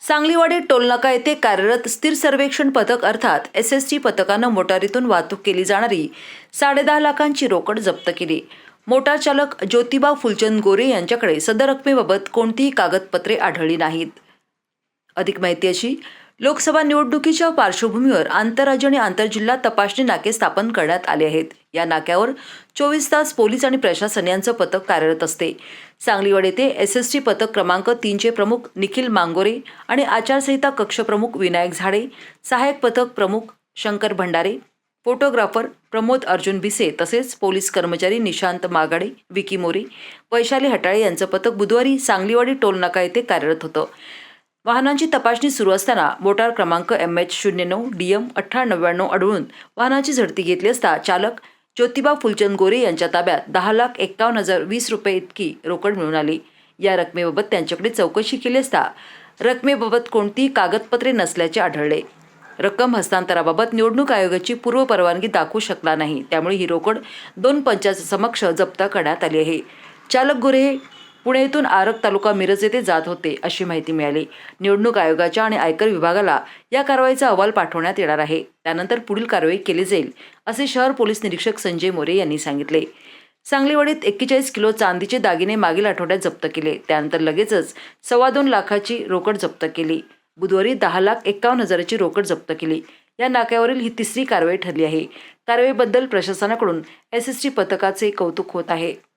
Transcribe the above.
सांगलीवाडी टोलनाका येथे कार्यरत स्थिर सर्वेक्षण पथक अर्थात एस एस टी पथकानं मोटारीतून वाहतूक केली जाणारी साडेदहा लाखांची रोकड जप्त केली. मोटार चालक ज्योतिबा फुलचंद गोरे यांच्याकडे सदर रकमेबाबत कोणतीही कागदपत्रे आढळली नाहीत. अधिक माहिती अशी लोकसभा निवडणुकीच्या पार्श्वभूमीवर आंतरराज्य आणि आंतरजिल्हा तपासणी नाके स्थापन करण्यात आले आहेत. या नाक्यावर चोवीस तास पोलीस आणि प्रशासन यांचं पथक कार्यरत असते. सांगलीवाड येथे एस एस टी पथक क्रमांक तीनचे प्रमुख निखिल मांगोरे आणि आचारसंहिता कक्षप्रमुख विनायक झाडे सहाय्यक पथक प्रमुख शंकर भंडारे फोटोग्राफर प्रमोद अर्जुन भिसे तसेच पोलीस कर्मचारी निशांत मागाडे विकी मोरे वैशाली हटाळे यांचं पथक बुधवारी सांगलीवाडी टोलनाका येथे कार्यरत होतं. वाहनांची तपासणी सुरू असताना मोटार क्रमांक एम एच शून्य नऊ डी एम अठरा नव्याण्णव आढळून वाहनाची झडती घेतली असता चालक ज्योतिबा फुलचंद गोरे यांच्या ताब्यात दहा लाख एक्कावन्न हजार वीस रुपये इतकी रोकड मिळून आली. या रकमेबाबत त्यांच्याकडे चौकशी केली असता रकमेबाबत कोणतीही कागदपत्रे नसल्याचे आढळले. रक्कम हस्तांतराबाबत निवडणूक आयोगाची पूर्व परवानगी दाखवू शकला नाही. त्यामुळे ही रोकड दोन समक्ष जप्त करण्यात आली आहे. चालक गोरे पुणे येथून आरग तालुका मिरज येथे जात होते अशी माहिती मिळाली. निवडणूक आयोगाच्या आणि आयकर विभागाला या कारवाईचा अहवाल पाठवण्यात येणार आहे. त्यानंतर पुढील कारवाई केली जाईल असे शहर पोलीस निरीक्षक संजय मोरे यांनी सांगितले. सांगलीवाडीत एक्केचाळीस किलो चांदीचे दागिने मागील आठवड्यात जप्त केले. त्यानंतर लगेचच सव्वा दोन लाखाची रोकड जप्त केली. बुधवारी दहा लाख एक्कावन्न हजाराची रोकड जप्त केली. या नाक्यावरील ही तिसरी कारवाई ठरली आहे. कारवाईबद्दल प्रशासनाकडून एस एस टी पथकाचे कौतुक होत आहे.